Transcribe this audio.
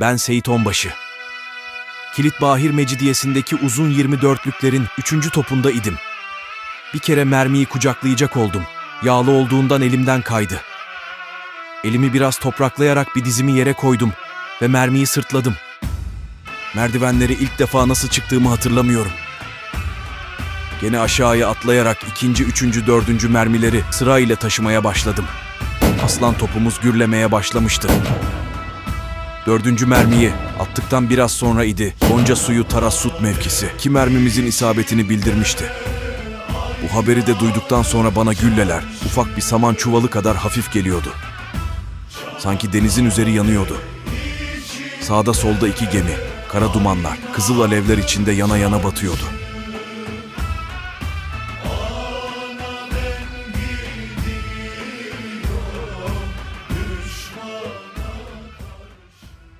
Ben Seyit Onbaşı. Kilit Bahir Mecidiyesi'ndeki uzun 24'lüklerin üçüncü topunda idim. Bir kere mermiyi kucaklayacak oldum. Yağlı olduğundan elimden kaydı. Elimi biraz topraklayarak bir dizimi yere koydum ve mermiyi sırtladım. Merdivenleri ilk defa nasıl çıktığımı hatırlamıyorum. Gene aşağıya atlayarak ikinci, üçüncü, dördüncü mermileri sırayla taşımaya başladım. Aslan topumuz gürlemeye başlamıştı. Dördüncü mermiyi attıktan biraz sonra idi. Gonca suyu Tarassut mevkisi ki mermimizin isabetini bildirmişti. Bu haberi de duyduktan sonra bana gülleler ufak bir saman çuvalı kadar hafif geliyordu. Sanki denizin üzeri yanıyordu. Sağda solda iki gemi, kara dumanlar, kızıl alevler içinde yana yana batıyordu.